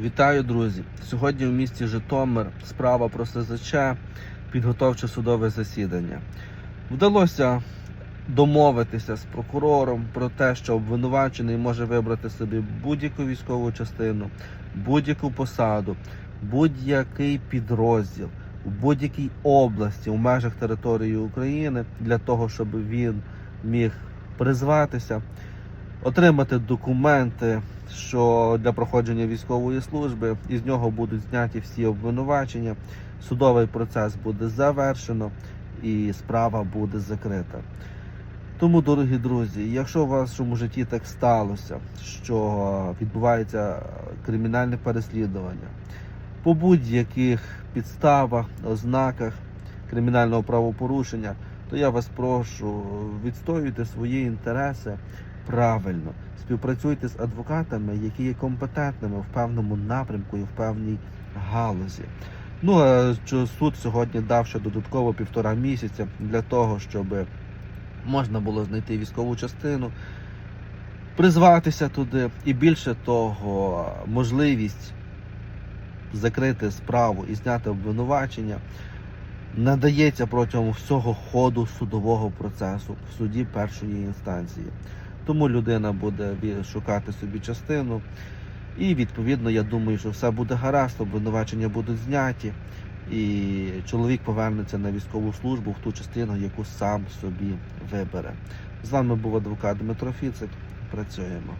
Вітаю, друзі! Сьогодні в місті Житомир справа про СЗЧ, підготовче судове засідання. Вдалося домовитися з прокурором про те, що обвинувачений може вибрати собі будь-яку військову частину, будь-яку посаду, будь-який підрозділ у будь-якій області у межах території України для того, щоб він міг призватися отримати документи, що для проходження військової служби із нього будуть зняті всі обвинувачення. Судовий процес буде завершено і справа буде закрита. Тому, дорогі друзі, якщо у вашому житті так сталося, що відбувається кримінальне переслідування по будь-яких підставах, ознаках кримінального правопорушення, то я вас прошу відстоюйте свої інтереси правильно. Співпрацюйте з адвокатами, які є компетентними в певному напрямку і в певній галузі. Ну а що суд сьогодні дав ще додатково півтора місяця для того, щоб можна було знайти військову частину, призватися туди, і більше того, можливість закрити справу і зняти обвинувачення надається протягом всього ходу судового процесу в суді першої інстанції. Тому людина буде шукати собі частину. І відповідно, я думаю, що все буде гаразд, обвинувачення будуть зняті, і чоловік повернеться на військову службу в ту частину, яку сам собі вибере. З вами був адвокат Дмитро Фіцик. Працюємо.